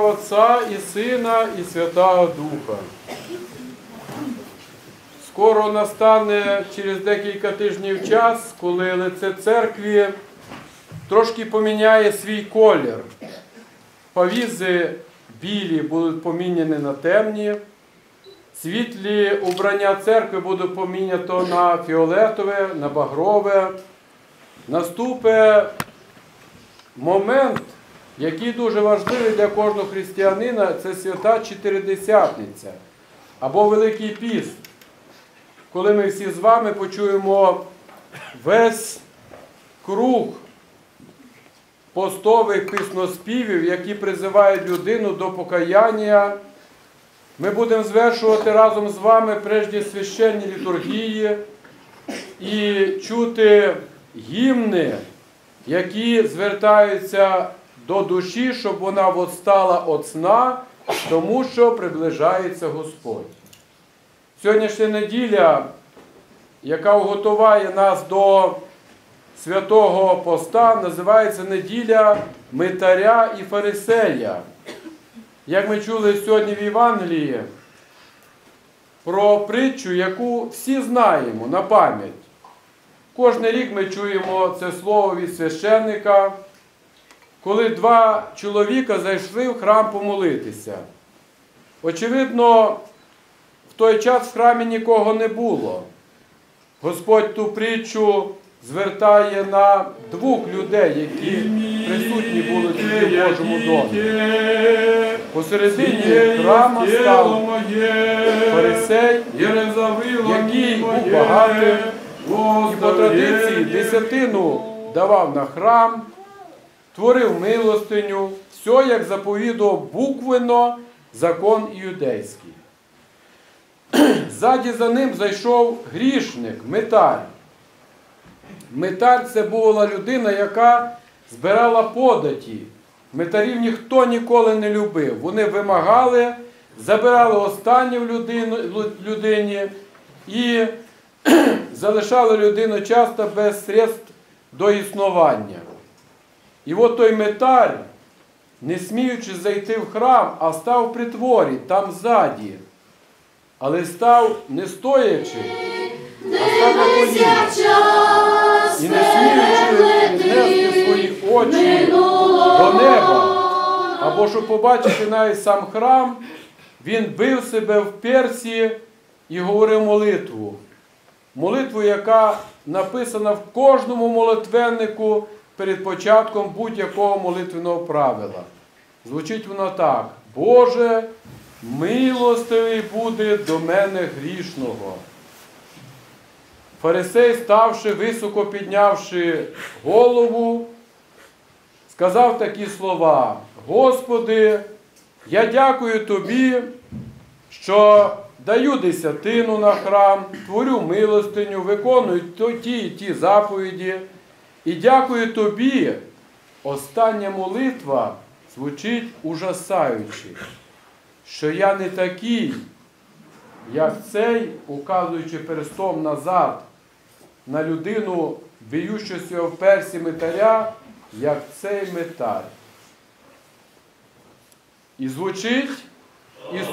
Отця і Сина, і Святого Духа. Скоро настане через декілька тижнів час, коли лице церкві трошки поміняє свій колір. Повізи білі будуть поміняні на темні, світлі убрання церкви будуть помінято на фіолетове, на багрове. Наступить момент, який дуже важливий для кожного християнина, це свята Чотиридесятниця або Великий Піст. Коли ми всі з вами почуємо весь круг постових пісноспівів, які призивають людину до покаяння, ми будемо звершувати разом з вами прежде священні літургії і чути гімни, які звертаються до душі, щоб вона восстала від сна, тому що приближається Господь. Сьогоднішня неділя, яка готуває нас до святого поста, називається неділя Митаря і Фарисея. Як ми чули сьогодні в Євангелії, про притчу, яку всі знаємо на пам'ять. Кожен рік ми чуємо це слово від священника, коли два чоловіка зайшли в храм помолитися. Очевидно, в той час в храмі нікого не було. Господь ту притчу звертає на двох людей, які присутні були в Божому домі. Посередині храма став фарисей, який був багатим, і по традиції десятину давав на храм, творив милостиню, все як заповідував буквенно закон іудейський. Ззаді за ним зайшов грішник, метар. Метар це була людина, яка збирала податі. Метарів ніхто ніколи не любив. Вони вимагали, забирали останнє в людині і залишали людину часто без средств до існування. І от той метар, не сміючи зайти в храм, а став при творі, там ззаді. Але став не стоячи, а став на коліна. І не сміючи піднести свої очі до неба, або щоб побачити навіть сам храм, він бив себе в персі і говорив молитву. Молитву, яка написана в кожному молитвеннику перед початком будь-якого молитвеного правила. Звучить вона так: Боже, милостивий буде до мене грішного. Фарисей, ставши високо піднявши голову, сказав такі слова: Господи, я дякую Тобі, що даю десятину на храм, творю милостиню, виконую ті і ті заповіді. І дякую Тобі. Остання молитва звучить ужасаючи, що я не такий, як цей, указуючи перстом назад на людину, б'ючися в персі метаря, як цей метар. І звучить уст